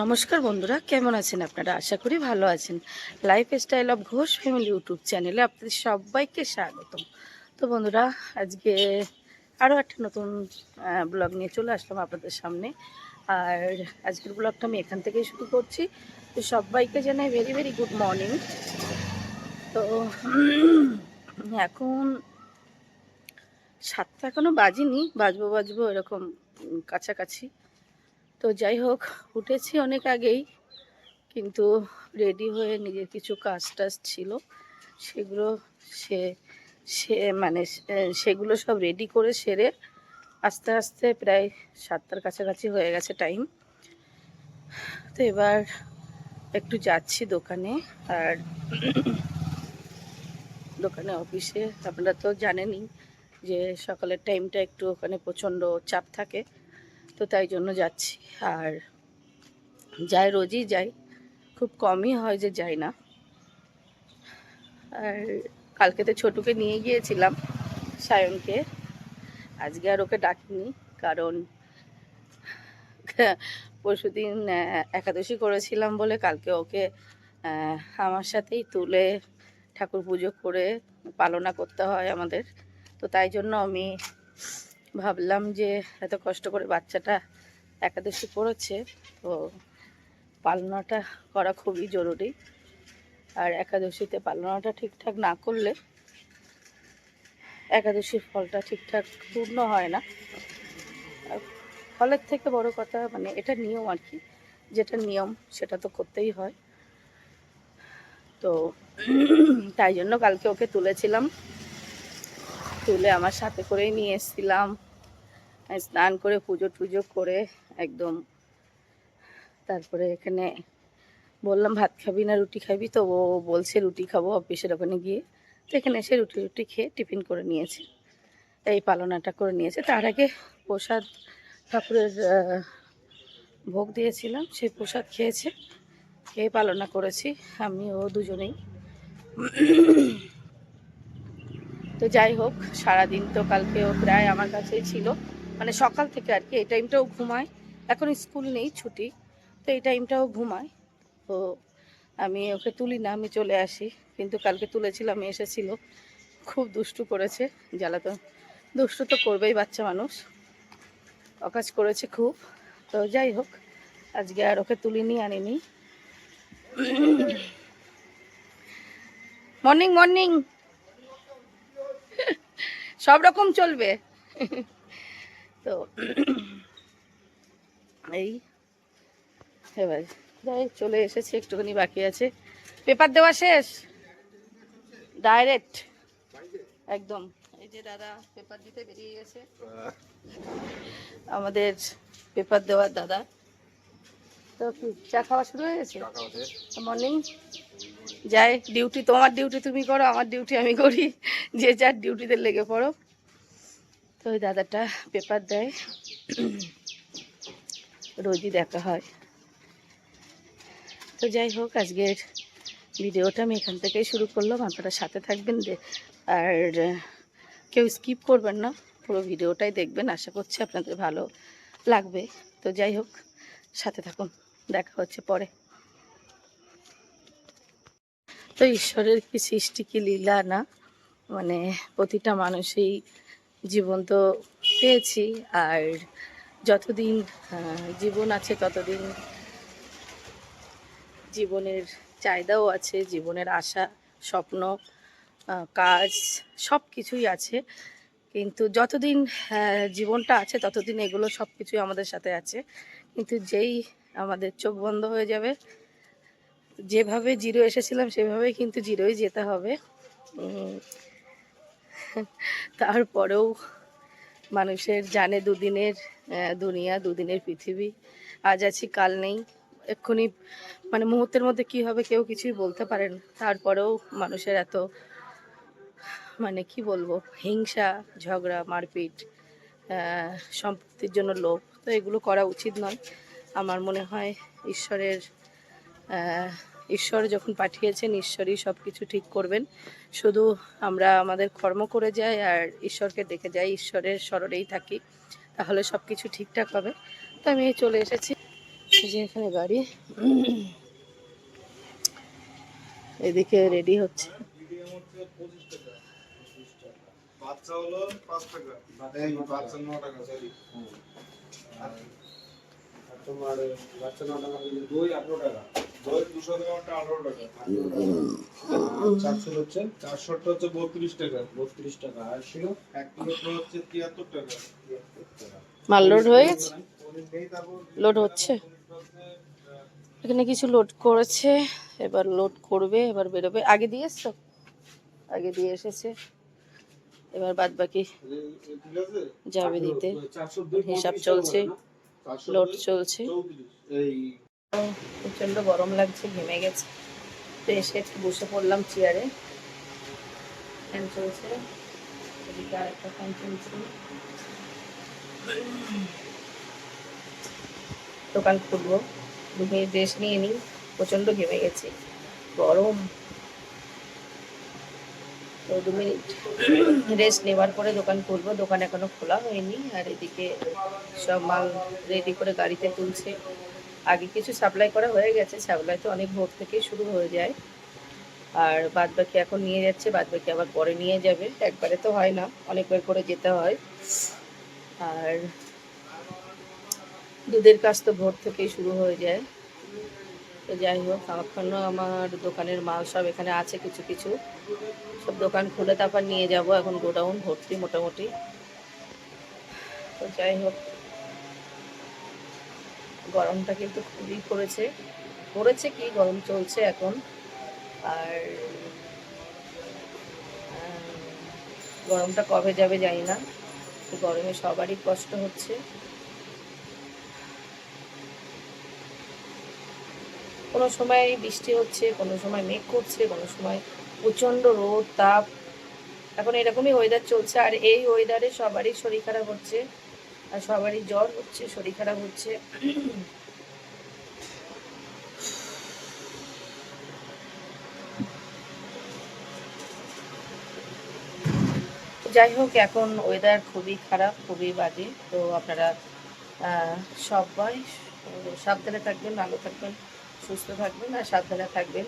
নমস্কার বন্ধুরা, কেমন আছেন আপনারা? আশা করি ভালো আছেন। Lifestyle of Ghosh family YouTube চ্যানেলে আপনাদের সবাইকে স্বাগতম। তো বন্ধুরা, আজকে আরও একটা নতুন ব্লগ নিয়ে চলে আসলাম আপনাদের সামনে। আর আজকের ব্লগটা আমি এখান থেকেই শুরু করছি। তো সবাইকে জানাই ভেরি ভেরি গুড মর্নিং তো এখন সাতটা এখনও বাজিনি, বাজবো বাজবো এরকম কাছাকাছি। তো যাই হোক, উঠেছি অনেক আগেই, কিন্তু রেডি হয়ে নিজের কিছু কাজ টাজ ছিল, সেগুলো সে সে মানে সেগুলো সব রেডি করে সেরে আস্তে আস্তে প্রায় সাতটার কাছাকাছি হয়ে গেছে টাইম তো এবার একটু যাচ্ছি দোকানে, আর দোকানে অফিসে আপনারা তো জানেনই যে সকালের টাইমটা একটু ওখানে প্রচণ্ড চাপ থাকে। তো তাই জন্য যাচ্ছি। আর যাই রোজই যাই খুব কমই হয় যে যাই না। আর কালকে তো ছোটুকে নিয়ে গিয়েছিলাম সায়নকে। আজকে আর ওকে ডাকিনি কারণ পরশুদিন একাদশী করেছিলাম বলে কালকে ওকে আমার সাথেই তুলে ঠাকুর পুজো করে পালনা করতে হয় আমাদের। তো তাই জন্য আমি ভাবলাম যে এত কষ্ট করে বাচ্চাটা একাদশী করেছে তো পালনাটা করা খুবই জরুরি। আর একাদশীতে পালনাটা ঠিকঠাক না করলে একাদশীর ফলটা ঠিকঠাক পূর্ণ হয় না। ফলের থেকে বড় কথা মানে এটা নিয়ম আর কি, যেটা নিয়ম সেটা তো করতেই হয়। তো তাই জন্য কালকে ওকে তুলেছিলাম। তুলে আমার সাথে করেই নিয়ে এসেছিলাম। স্নান করে পুজো টুজো করে একদম। তারপরে এখানে বললাম, ভাত খাবি না, রুটি খাবি? তো ও বলছে, রুটি খাব অফিসের ওখানে গিয়ে। তো এখানে এসে রুটি রুটি খেয়ে টিফিন করে নিয়েছে। এই পালনাটা করে নিয়েছে। তার আগে প্রসাদ, ঠাকুরের ভোগ দিয়েছিলাম, সেই প্রসাদ খেয়েছে। খেয়ে পালনা করেছি। আমি ও দুজনেই। তো যাই হোক, সারাদিন তো কালকে ও প্রায় আমার কাছেই ছিল। মানে সকাল থেকে আর কি, এই টাইমটাও ঘুমায়। এখন স্কুল নেই, ছুটি। তো এই টাইমটাও ঘুমায়। তো আমি ওকে তুলি না, আমি চলে আসি। কিন্তু কালকে তুলেছিলাম, এসেছিল। খুব দুষ্টু করেছে, জ্বালা তো দুষ্টু তো করবেই বাচ্চা মানুষ। অকাজ করেছে খুব। তো যাই হোক, আজকে আর ওকে তুলিনি, আনিনি। মর্নিং মর্নিং সব রকম চলবে। তো এই এবার যাই চলে এসেছে একটুখানি বাকি আছে। পেপার দেওয়া শেষ? ডাইরেক্ট একদম। এই যে দাদা পেপার দিতে বেরিয়ে গেছে। আমাদের পেপার দেওয়ার দাদা। তো কি চা খাওয়া শুরু হয়ে গেছে? মর্নিং যাই ডিউটি তোমার ডিউটি তুমি করো আমার ডিউটি আমি করি। যে যার ডিউটিতে লেগে পড়ো। তো ওই দাদাটা পেপার দেয়। রোজই দেখা হয়। তো যাই হোক আজকের ভিডিওটা আমি এখান থেকেই শুরু করলাম। আপনারা সাথে থাকবেন আর কেউ স্কিপ করবেন না। পুরো ভিডিওটাই দেখবেন। আশা করছি আপনাদের ভালো লাগবে। তো যাই হোক সাথে থাকুন। দেখা হচ্ছে পরে। তো ঈশ্বরের কি সৃষ্টি, কি লীলা না? মানে প্রতিটা মানুষই জীবন তো পেয়েছি আর যতদিন জীবন আছে ততদিন জীবনের চাহিদাও আছে, জীবনের আশা, স্বপ্ন কাজ সব কিছুই আছে। কিন্তু যতদিন জীবনটা আছে ততদিন এগুলো সব কিছুই আমাদের সাথে আছে। কিন্তু যেই আমাদের চোখ বন্ধ হয়ে যাবে। যেভাবে জিরো এসেছিলাম, সেভাবেই কিন্তু জিরোই যেতে হবে। তারপরেও মানুষের জানে দুদিনের দুনিয়া, দুদিনের পৃথিবী। আজ আছি, কাল নেই। এক্ষুনি মানে মুহূর্তের মধ্যে কি হবে কেউ কিছুই বলতে পারেন তারপরেও মানুষের এত মানে কি বলব, হিংসা, ঝগড়া, মারপিট সম্পত্তির জন্য লোভ, তো এগুলো করা উচিত নয়। আমার মনে হয় ঈশ্বরের ঈশ্বর যখন পাঠিয়েছেন, ঈশ্বরই সব কিছু ঠিক করবেন। শুধু আমরা আমাদের কর্ম করে যাই আর ঈশ্বরকে ডেকে যাই, ঈশ্বরের স্মরণেই থাকি, তাহলে সব কিছু ঠিকঠাক হবে। তো আমি চলে এসেছি। যে এখানে গাড়ি। এদিকে রেডি হচ্ছে। বাচ্চা হলো টাকা। টাকা তোমার বাচ্চা ন টাকা হলে দই আঠারো টাকা। দই দুশো গ্রামটা আঠারো টাকা। চারশো হচ্ছে চারশোটা হচ্ছে বত্রিশ টাকা বত্রিশ টাকা। আর ছিল এক কিলোটা হচ্ছে তিয়াত্তর টাকা। মাল লোড হয়ে গেছে? লোড হচ্ছে? এখানে কিছু লোড করেছে এবার লোড করবে এবার বেরোবে। আগে দিয়ে এসছো? আগে দিয়ে এসেছে। এবার বাদ বাকি যাবে দিতে। হিসাব চলছে। লোড চলছে। প্রচণ্ড গরম লাগছে ঘেমে গেছে। তো এসে একটু বসে পড়লাম চেয়ারে ফ্যান চলছে। এদিকে আরেকটা ফ্যান চলছে। দোকান খুলবো দু ড্রেস নিয়ে নিই। প্রচণ্ড ঘেমে গেছে। গরম। তো দু মিনিট রেস্ট নেওয়ার পরে দোকান খুলবো। দোকান এখনও খোলা হয়নি। আর এদিকে সব মাল রেডি করে গাড়িতে তুলছে। আগে কিছু সাপ্লাই করা হয়ে গেছে। সাপ্লাই তো অনেক ভোর থেকেই শুরু হয়ে যায়। আর বাদ বাকি এখন নিয়ে যাচ্ছে। বাদ বাকি আবার পরে নিয়ে যাবে। একবারে তো হয় না। অনেকবার করে যেতে হয়। আর দুধের কাজ তো ভোর থেকেই শুরু হয়ে যায়। তো যাই হোক এখনও আমার দোকানের মাল সব এখানে আছে কিছু কিছু। সব দোকান খুলে তারপর নিয়ে যাব, এখন গোডাউন ভর্তি মোটামুটি। তো যাই হোক, গরমটা কিন্তু খুবই পড়েছে। পড়েছে কি, গরম চলছে এখন। আর গরমটা কবে যাবে জানি না। গরমে সবারই কষ্ট হচ্ছে। কোনো সময় বৃষ্টি হচ্ছে, কোনো সময় মেঘ করছে, কোনো সময় প্রচণ্ড রোদ, তাপ। এখন এরকমই ওয়েদার চলছে আর এই ওয়েদারে সবারই শরীর খারাপ হচ্ছে আর সবারই জ্বর হচ্ছে, শরীর খারাপ হচ্ছে। যাই হোক এখন ওয়েদার খুবই খারাপ, খুবই বাজে। তো আপনারা সবাই সাবধানে থাকবেন, ভালো থাকবেন। সুস্থ থাকবেন আর সাবধানে থাকবেন।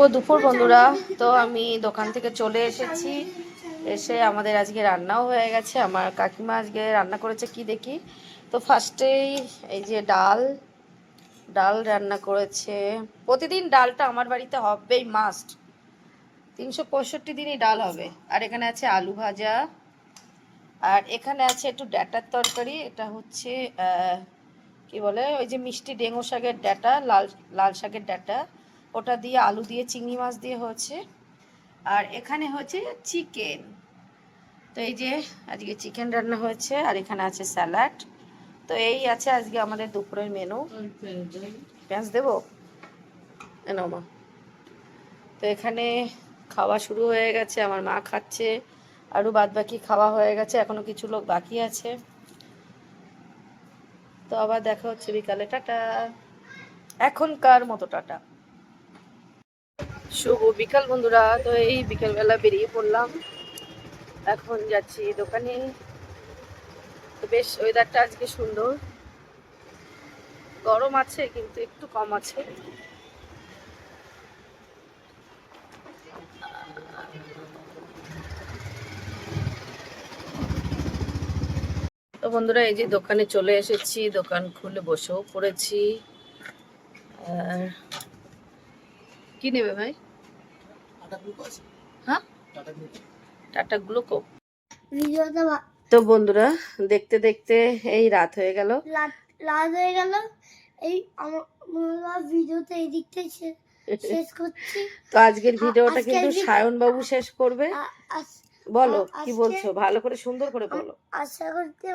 তো দুপুর বন্ধুরা, তো আমি দোকান থেকে চলে এসেছি। এসে আমাদের আজকে রান্নাও হয়ে গেছে। আমার কাকিমা আজকে রান্না করেছে কি দেখি? তো ফার্স্টেই এই যে ডাল ডাল রান্না করেছে। প্রতিদিন ডালটা আমার বাড়িতে হবেই মাস্ট তিনশো পঁয়ষট্টি দিনই ডাল হবে। আর এখানে আছে আলু ভাজা। আর এখানে আছে একটু ডাটার তরকারি। এটা হচ্ছে কি বলে, ওই যে মিষ্টি ডেঙ্গু শাকের ডাটা, লাল লাল শাকের ডাটা, ওটা দিয়ে আলু দিয়ে, চিংড়ি মাছ দিয়ে হচ্ছে আর এখানে হচ্ছে চিকেন। তো এই যে আজকে চিকেন রান্না হয়েছে, আর এখানে আছে স্যালাড। তো এই আছে আজকে আমাদের দুপুরের মেনু। পেঁয়াজ দেবো? মা। তো এখানে খাওয়া শুরু হয়ে গেছে, আমার মা খাচ্ছে। আরও বাদ বাকি খাওয়া হয়ে গেছে, এখনও কিছু লোক বাকি আছে। তো আবার দেখা হচ্ছে বিকালে, টাটা। এখনকার মতো টাটা। শুভ বিকাল বন্ধুরা, তো এই বিকালবেলা বেরিয়ে পড়লাম। এখন যাচ্ছি দোকানে। তো বেশ ওয়েদারটা আজকে সুন্দর। গরম আছে, কিন্তু একটু কম আছে। তো বন্ধুরা এই যে দোকানে চলে এসেছি দোকান খুলে বসেও পড়েছি। আর কি নেবে ভাই? হ্যাঁ? টাটা গ্লুকো। তো বন্ধুরা দেখতে দেখতে এই রাত হয়ে গেল। লাল হয়ে গেল। এই আমার ভিডিওটা এই দিকটাই শে- শেষ করছি। তো আজকের ভিডিওটা কিন্তু সায়ন বাবু শেষ করবে। বলো কি বলছো? ভালো করে সুন্দর করে বলো। আশা করছি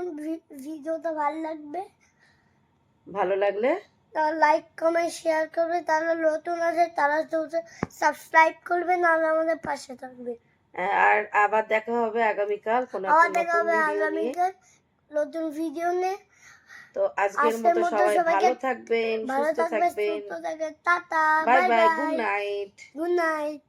ভিডিওটা ভালো লাগবে। ভালো লাগলে? লাইক কমেন্ট শেয়ার করবে। তারা নতুন আছে তারা তো সাবস্ক্রাইব করবে নাহলে আমাদের পাশে থাকবে। আর আবার দেখা হবে আগামীকাল কোনো আবার দেখা হবে আগামীকাল নতুন ভিডিও নিয়ে। তো আজকের মতো সবাই ভালো থাকবেন সুস্থ থাকবে থাকবেন। Tata bye bye good night good night